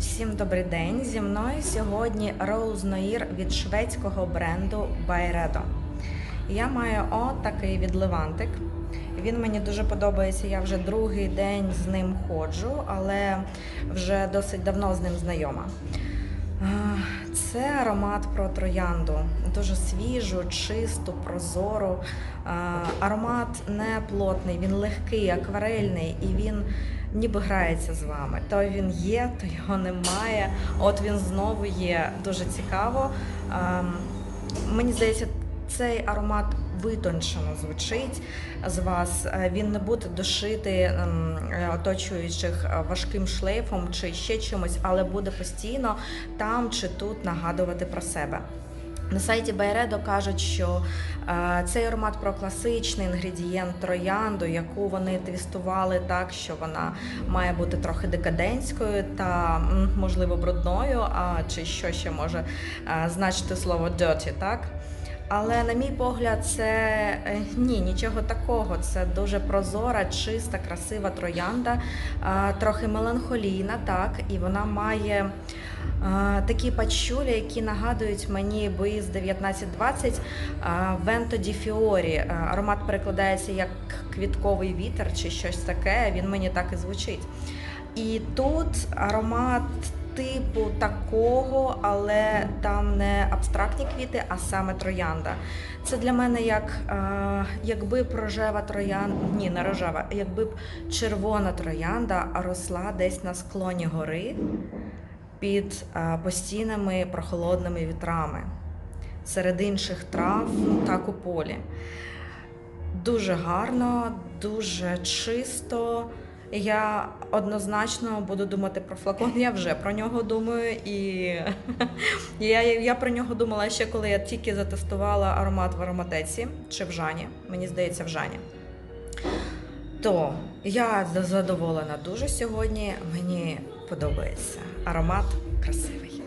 Всім добрий день. Зі мною сьогодні Rose Noir від шведського бренду Byredo. Я маю отакий від відливантик. Він мені дуже подобається. Я вже другий день з ним ходжу, але вже досить давно з ним знайома. Це аромат про троянду. Дуже свіжу, чисту, прозору. Аромат не плотний, він легкий, акварельний і він ніби грається з вами. То він є, то його немає. От він знову є. Дуже цікаво. Мені здається, цей аромат витончено звучить з вас. Е, Він не буде дошити ем, е, оточуючих е, важким шлейфом чи ще чимось, але буде постійно там чи тут нагадувати про себе. На сайті Байредо кажуть, що цей аромат про класичний інгредієнт троянду, яку вони твістували так, що вона має бути трохи декадентською та можливо брудною, а чи що ще може значити слово dirty, так? Але на мій погляд, це е, ні, нічого такого. Це дуже прозора, чиста, красива троянда, трохи меланхолійна, так, і вона має такі пачулі, які нагадують мені бої з 1920 е, Венто ді Фіорі. Е, Аромат перекладається як квітковий вітер чи щось таке. Він мені так і звучить. І тут аромат типу такого, але там не абстрактні квіти, а саме троянда. Це для мене як е, якби б рожева троянда, ні, не рожева, якби б червона троянда росла десь на склоні гори під е, постійними прохолодними вітрами серед інших трав, ну, так у полі. Дуже гарно, дуже чисто. Я однозначно буду думати про флакон. Я вже про нього думаю, і я, я про нього думала ще коли я тільки затестувала аромат в ароматеці чи в Жані. Мені здається, в Жані. То я задоволена дуже сьогодні. Мені подобається. Аромат красивий.